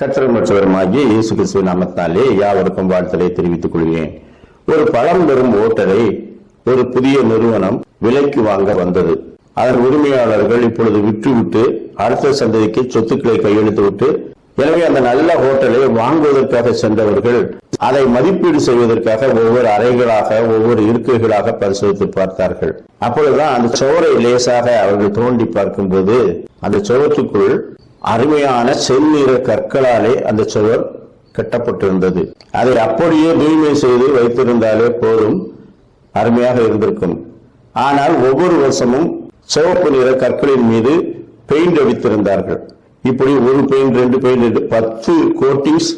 கத்தர் மற்றவருமாகிய இயேசு கிறிஸ்துவ நாமத்தாலே யாவருக்கும் வாழ்த்தலை தெரிவித்துக் கொள்கிறேன். ஒரு பழம் பெறும் ஓட்டரை ஒரு புதிய நிறுவனம் விலைக்கு வாங்க வந்தது. அதன் உரிமையாளர்கள் இப்பொழுது விற்றுவிட்டு அடுத்த சந்ததிக்கு சொத்துக்களை கையெழுத்து விட்டு எனவே அந்த நல்ல ஹோட்டலை வாங்குவதற்காக சென்றவர்கள் அதை மதிப்பீடு செய்வதற்காக ஒவ்வொரு அறைகளாக ஒவ்வொரு இருக்கைகளாக பரிசோதித்து பார்த்தார்கள். அப்பொழுதுதான் அந்த சுவரை லேசாக அவர்கள் தோண்டி பார்க்கும்போது அந்த சுவற்றுக்குள் அருமையான செந்நிற கற்களாலே அந்த சுவர் கட்டப்பட்டிருந்தது. அதை அப்படியே தூய்மை செய்து வைத்திருந்தாலே போதும் அருமையாக இருந்திருக்கும். ஆனால் ஒவ்வொரு வருஷமும் சிவப்பு நிற கற்களின் மீது பெயிண்ட் அடித்திருந்தார்கள். இப்படி ஒரு பெயிண்ட் ரெண்டு பெயிண்ட் என்று பத்து கோட்டிங்ஸ்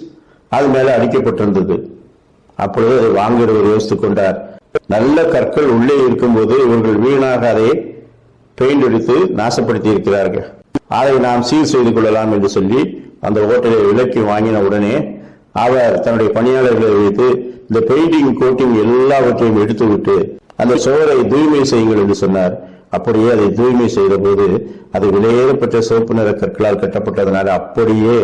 அது மேல அடிக்கப்பட்டிருந்தது. அப்பொழுது அதை வாங்குகிறவர் யோசித்துக் கொண்டார். நல்ல கற்கள் உள்ளே இருக்கும்போது இவர்கள் வீணாக அதை பெயிண்ட் அடித்து நாசப்படுத்தி இருக்கிறார்கள் அதை நாம் சீர் செய்து கொள்ளலாம் என்று சொல்லி அந்த ஹோட்டலை விலக்கி வாங்கின உடனே அவர் தன்னுடைய பணியாளர்களை வைத்து இந்த பெயிண்டிங் கோட்டிங் எல்லாவற்றையும் எடுத்துவிட்டு அந்த சுவரை தூய்மை செய்யுங்கள் என்று சொன்னார். அப்படியே அதை தூய்மை செய்த போது அது விலையேறப்பட்ட சிவப்பு நிற கற்களால் கட்டப்பட்டதனால அப்படியே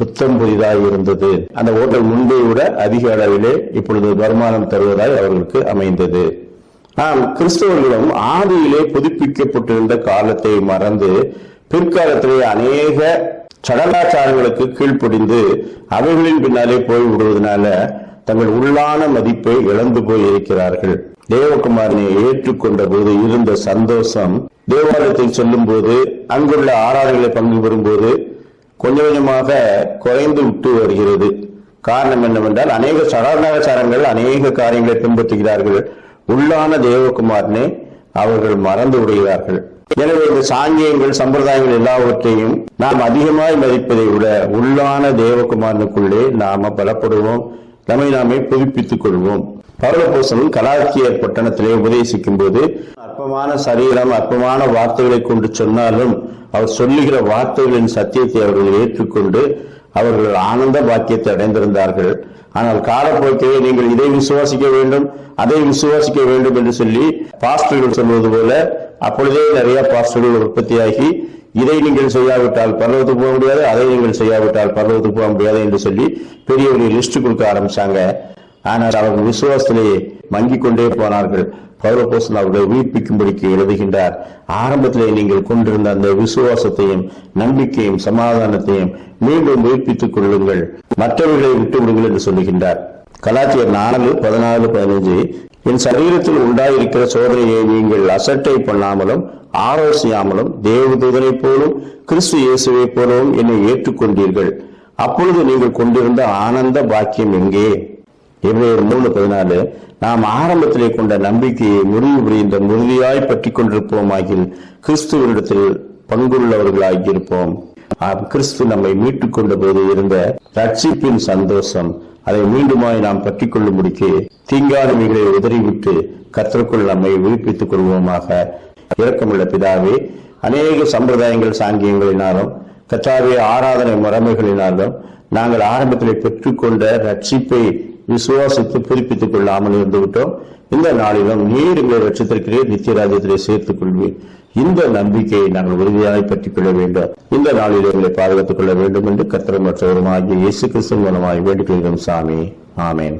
புத்தம் புதிதாக இருந்தது. அந்த ஹோட்டல் முன்பை விட அதிக அளவிலே இப்பொழுது வருமானம் தருவதாய் அவர்களுக்கு அமைந்தது. நாம் கிறிஸ்தவர்களும் ஆதியிலே புதுப்பிக்கப்பட்டிருந்த காலத்தை மறந்து பிற்காலத்திலே அநேக சடலாச்சாரங்களுக்கு கீழ்ப்படிந்து அவைகளின் பின்னாலே போய் விடுவதனால தங்கள் உள்ளான மதிப்பை இழந்து போய் இருக்கிறார்கள். தேவகுமாரனை ஏற்றுக்கொண்ட போது இருந்த சந்தோஷம் தேவாலயத்தில் செல்லும் போது அங்குள்ள ஆராதனைகளை பங்கு பெறும்போது கொஞ்சம் கொஞ்சமாக குறைந்து விட்டு வருகிறது. காரணம் என்னவென்றால் அநேக சடலாச்சாரங்கள் அநேக காரியங்களை பின்பற்றுகிறார்கள். உள்ளான தேவகுமாரனை அவர்கள் மறந்து விடுகிறார்கள். எனவே இந்த சாங்கியங்கள் சம்பிரதாயங்கள் எல்லாவற்றையும் நாம் அதிகமாய் மதிப்பதை விட உள்ளான தேவகுமாரனுக்குள்ளே நாம பலப்படுவோம். நம்மை நாமே புதுப்பித்துக் கொள்வோம். பரலபோசனும் கலாக்கியர் பட்டணத்திலே உபதேசிக்கும் போது அற்பமான சரீரம் அற்பமான வார்த்தைகளை கொண்டு சொன்னாலும் அவர் சொல்லுகிற வார்த்தைகளின் சத்தியத்தை அவர்கள் ஏற்றுக்கொண்டு அவர்கள் ஆனந்த பாக்கியத்தை அடைந்திருந்தார்கள். ஆனால் காலப்போக்கிலே நீங்கள் இதை விசுவாசிக்க வேண்டும் அதை விசுவாசிக்க வேண்டும் என்று சொல்லி பாஸ்டர்கள் சொல்வது போல அப்பொழுதே நிறைய பாஸ்டர்கள் உற்பத்தியாகி இதை நீங்கள் செய்யாவிட்டால் பர்வத்துக்கு போக முடியாது அதை நீங்கள் செய்யாவிட்டால் பர்வத்துக்கு போக முடியாது என்று சொல்லி பெரிய ஒரு லிஸ்ட் கொடுக்க ஆரம்பிச்சாங்க. ஆனால் அவர்கள் விசுவாசத்திலேயே மங்கி கொண்டே போனார்கள். பௌரபோசன் அவர்களை உயிர்ப்பிக்கும்படிக்கு எழுதுகின்றார். ஆரம்பத்திலே நீங்கள் கொண்டிருந்த அந்த விசுவாசத்தையும் நம்பிக்கையும் சமாதானத்தையும் மீண்டும் உயிர்ப்பித்துக் கொள்ளுங்கள். மற்றவர்களை விட்டு விடுங்கள் என்று சொல்லுகின்றார். கலாச்சியர் நாலு பதினாலு பதினஞ்சு என் சரீரத்தில் உண்டாயிருக்கிற சோதனையை நீங்கள் அசட்டை பண்ணாமலும் ஆலோசியாமலும் தேவதூதனை போலும் கிறிஸ்து இயேசுவை போலவும் என்னை ஏற்றுக்கொண்டீர்கள். அப்பொழுது நீங்கள் கொண்டிருந்த ஆனந்த பாக்கியம் எங்கே? எவ்வேறு மூணு பதினாலு நாம் ஆரம்பத்திலே கொண்ட நம்பிக்கையை முறிவு புரிந்த முறுதியாய் பற்றி கொண்டிருப்போமாகில் கிறிஸ்துவரிடத்தில் பங்குள்ளவர்களாகியிருப்போம் கிறிஸ்து நம்மை மீட்டுக் கொண்ட போது இருந்த ரட்சிப்பின் சந்தோஷம் அதை மீண்டுமாய் நாம் பற்றிக் கொள்ளும்படிக்கு தீங்கானவைகளை உதறிவிட்டு கத்தருக்குள் நம்மை விழிப்பித்துக் கொள்வோமாக. இரக்கமுள்ள பிதாவே அநேக சம்பிரதாயங்கள் சாங்கியங்களினாலும் கத்தாவே ஆராதனை முறைமைகளினாலும் நாங்கள் ஆரம்பத்தில் பெற்றுக்கொண்ட ரட்சிப்பை விசுவாசித்து புதுப்பித்துக் கொள்ளாமல் இருந்துவிட்டோம். இந்த நாளிலும் நீர் எங்களை ரட்சித்திருக்கிறேன் நித்திய ராஜ்யத்திலே சேர்த்துக் கொள்வீர். இந்த நம்பிக்கையை நாங்கள் உறுதியாக பற்றிக் கொள்ள வேண்டும். இந்த நாளில் எங்களை பாதுகாத்துக் கொள்ள வேண்டும் என்று கத்திரம் மற்றவருமாகிய இயேசு கிறிஸ்து மூலமாய் வேண்டிக் கொள்கிறோம் சாமி. ஆமேன்.